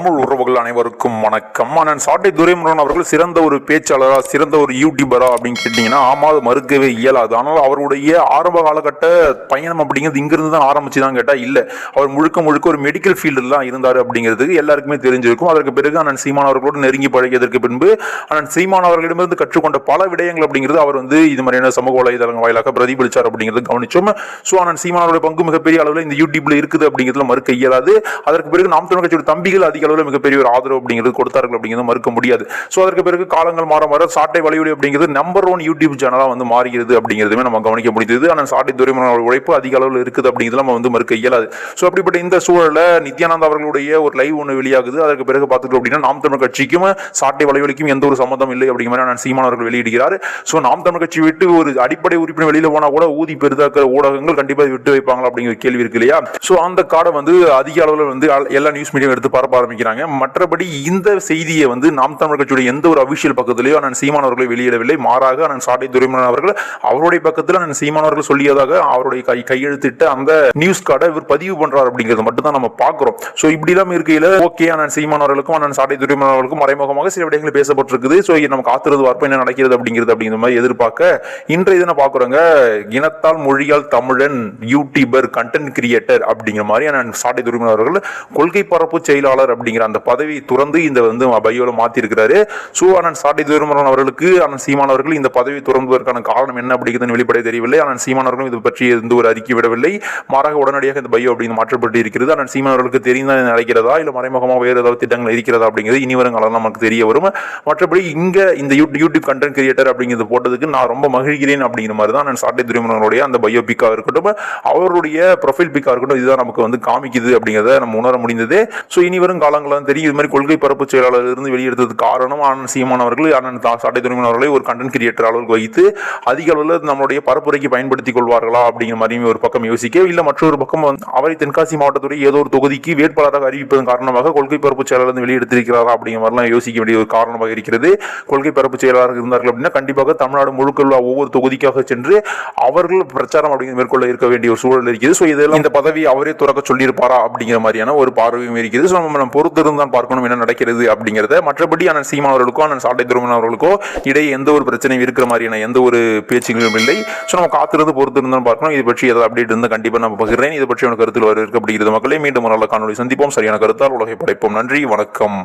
தமிழ் உறவுகள் அனைவருக்கும் வணக்கம். நான் சாட்டை துரைமுருகன் அவர்கள் சிறந்த ஒரு பேச்சாளரா சிறந்த ஒரு யூடியூபரா அப்படின்னு கேட்டீங்கன்னா ஆமா அது மறுக்கவே இயலாது. ஆனால் அவருடைய ஆரம்ப காலகட்ட பயணம் அப்படிங்கிறது இங்கிருந்து தான் ஆரம்பிச்சு தான் கேட்டால் இல்லை. அவர் முழுக்க முழுக்க ஒரு மெடிக்கல் ஃபீல்டில் தான் இருந்தார் அப்படிங்கிறதுக்கு எல்லாருக்குமே தெரிஞ்சிருக்கும். அதற்கு பிறகு அண்ணன் சீமான் அவர்களோடு நெருங்கி பழகியதற்கு பின்பு அண்ணன் சீமான் அவர்களிடமிருந்து கற்றுக்கொண்ட பல விடயங்கள் அப்படிங்கிறது அவர் வந்து இது மாதிரியான சமூக வலைதளங்கள் வாயிலாக பிரதிபலிச்சார் அப்படிங்கிறது கவனிச்சோம். ஸோ அண்ணன் சீமான் அவருடைய பங்கு மிகப்பெரிய அளவில் இந்த யூடியூப்ல இருக்குது அப்படிங்கிறதுல மறுக்க இயலாது. அதற்கு பிறகு நாம் தமிழ் கட்சியோட தம்பிகள் அதிக அளவில் மிகப்பெரிய ஒரு ஆதரவு அப்படிங்கிறது கொடுத்தார்கள் அப்படிங்கிறது மறுக்க முடியாது. ஸோ அதற்கு பிறகு காலங்கள் மாற மாற சாட்டை வலையொலி அப்படிங்கிறது நம்பர் ஒன் யூடியூப் சேனலாக வந்து மாறுகிறது அப்படிங்கிறதுமே நம்ம கவனிக்க முடிஞ்சது ஆனால் சாட்டை துறைமுறை உழைப்பு அதிக அளவில் இருக்குது அப்படிங்கிறது நம்ம வந்து மறுக்க இயலாது. ஸோ அப்படிப்பட்ட இந்த சூழலில் நித்யானந்தா அவர்களுடைய ஒரு லைவ் ஒன்று வெளியாகுது. அதற்கு பிறகு பார்த்துட்டோம் அப்படின்னா நாம் தமிழ் கட்சிக்கும் சாட்டை வலைவலிக்கும் எந்த ஒரு சம்மந்தம் இல்லை அப்படிங்கிற மாதிரி நான் சீமான் அவர்கள் வெளியிடுகிறார். ஸோ நாம் தமிழ் கட்சி விட்டு ஒரு அடிப்படை உறுப்பினர் வெளியில் போனால் கூட ஊதி பெரிதாக்கிற ஊடகங்கள் கண்டிப்பாக விட்டு வைப்பாங்களா அப்படிங்கிற கேள்வி இருக்கு இல்லையா? ஸோ அந்த கார்டை வந்து அதிக அளவில் வந்து எல்லா நியூஸ் மீடியம் எடுத்து பரப்ப ஆரம்பிக்கிறாங்க. மற்றபடி இந்த செய்தியை வந்து நாம் தமிழ் கட்சியுடைய எந்த ஒரு அபிஷியல் பக்கத்திலேயோ நான் சீமான் அவர்களை வெளியிடவில்லை. மாறாக அண்ணன் சாட்டை துரைமன் அவர்கள் அவருடைய பக்கத்தில் நான் சீமான் அவர்கள் சொல்லியதாக அவருடைய கை கையெழுத்திட்டு அந்த நியூஸ் கார்டை இவர் பதிவு பண்றார் அப்படிங்கிறது மட்டும் தான் நம்ம பார்க்குறோம். ஸோ இப்படிலாம் இருக்கையில் ஓகே அண்ணன் சீமான் அவர்களுக்கும் நான் சாட்டை துரைமன் அவர்களுக்கும் மறைமுகமாக சில விடயங்கள் பேசப்பட்டிருக்குது. ஸோ நம்ம காத்திருந்து பார்ப்போம் என்ன நடக்கிறது அப்படிங்கிறது அப்படிங்கிற மாதிரி எதிர்பார்க்க இன்றைய தினம் பார்க்குறோங்க. இனத்தால் மொழியால் தமிழன் யூடியூபர் கண்டென்ட் கிரியேட்டர் அப்படிங்கிற மாதிரி அண்ணன் சாட்டை துரைமன் அவர்கள் கொள்கை பரப்பு செயலாளர் அப்படிங்கிற அந்த பதவியை துறந்து இந்த வந்து பையோல மாத்தி ஸோ அண்ணன் சாட்டை துரைமுருகன் அவர்களுக்கு அண்ணன் சீமான் அவர்கள் இந்த பதவி துறந்ததற்கான காரணம் என்ன அப்படிங்கிறது வெளிப்படை தெரியவில்லை. ஆனால் சீமான் அவர்களும் இது பற்றி எந்த ஒரு அறிக்கை விடவில்லை. மாறாக உடனடியாக இந்த பையோ அப்படின்னு மாற்றப்பட்டு இருக்கிறது. ஆனால் சீமான் அவர்களுக்கு தெரிந்த நடக்கிறதா? இல்லை மறைமுகமாக வேறு ஏதாவது திட்டங்கள் இருக்கிறதா அப்படிங்கிறது இனி வரும் காலம் நமக்கு தெரிய வரும். மற்றபடி இங்க இந்த யூடியூப் கண்டென்ட் கிரியேட்டர் அப்படிங்கிறது போட்டதுக்கு நான் ரொம்ப மகிழ்கிறேன் அப்படிங்கிற மாதிரி தான் நான் சாட்டை துரைமுருகனுடைய அந்த பயோ பிக்காக இருக்கட்டும் அவருடைய ப்ரொஃபைல் பிக்காக இருக்கட்டும் இதுதான் நமக்கு வந்து காமிக்குது அப்படிங்கிறத நம்ம உணர முடிந்தது. ஸோ இனி வரும் காலங்களில் தெரியும். இது மாதிரி கொள்கை பரப்பு செயலாளர் இருந்து வெளியெடுத்தது காரணம் ஆனந்த் சீமானவர்கள் ஆனந்த் அண்ணன் தா- சாட்டை ஒரு கண்டென்ட் கிரியேட்டர் அளவுக்கு வைத்து அதிக அளவில் நம்மளுடைய பரப்புரைக்கு பயன்படுத்திக் கொள்வார்களா அப்படிங்கிற மாதிரியும் ஒரு பக்கம் யோசிக்க இல்லை மற்றொரு பக்கம் அவரை தென்காசி மாவட்டத்துடைய ஏதோ ஒரு தொகுதிக்கு வேட்பாளராக அறிவிப்பதன் காரணமாக கொள்கை பரப்பு செயலாளர் வந்து வெளியெடுத்திருக்கிறாரா அப்படிங்கிற மாதிரிலாம் யோசிக்க வேண்டிய ஒரு காரணமாக இருக்கிறது. கொள்கை பரப்பு செயலாளர் இருந்தார்கள் அப்படின்னா கண்டிப்பாக தமிழ்நாடு முழுக்க உள்ள ஒவ்வொரு தொகுதிக்காக சென்று அவர்கள் பிரச்சாரம் அப்படிங்கிற மேற்கொள்ள இருக்க வேண்டிய ஒரு சூழல் இருக்குது. ஸோ இதெல்லாம் இந்த பதவி அவரே துறக்க சொல்லியிருப்பாரா அப்படிங்கிற மாதிரியான ஒரு பார்வையும் இருக்குது. ஸோ நம்ம நம்ம பொறுத்து இருந்தான் பார்க்கணும் என்ன நடக்கிறது அப்படிங்கிறத மற்றபடி அண்ணன் சீமான் அவர்களுக்கோ அண்ணன் சாட்டை துருமன் அவர்களுக்கோ இடையே எந்த ஒரு பிரச்சனையும் இருக்கிற மாதிரியான எந்த ஒரு பேச்சுகளும் இல்லை. ஸோ நம்ம காத்திருந்து பொறுத்து இருந்தான் பார்க்கணும். இது பற்றி ஏதாவது அப்டேட் இருந்தால் கண்டிப்பாக நான் பகிர்றேன். இது பற்றி உனக்கு கருத்தில் வர இருக்க அப்படிங்கிறது மக்களே மீண்டும் ஒரு நல்ல காணொலி சந்திப்போம். சரியான கருத்தால் உலகை படைப்போம். நன்றி வணக்கம்.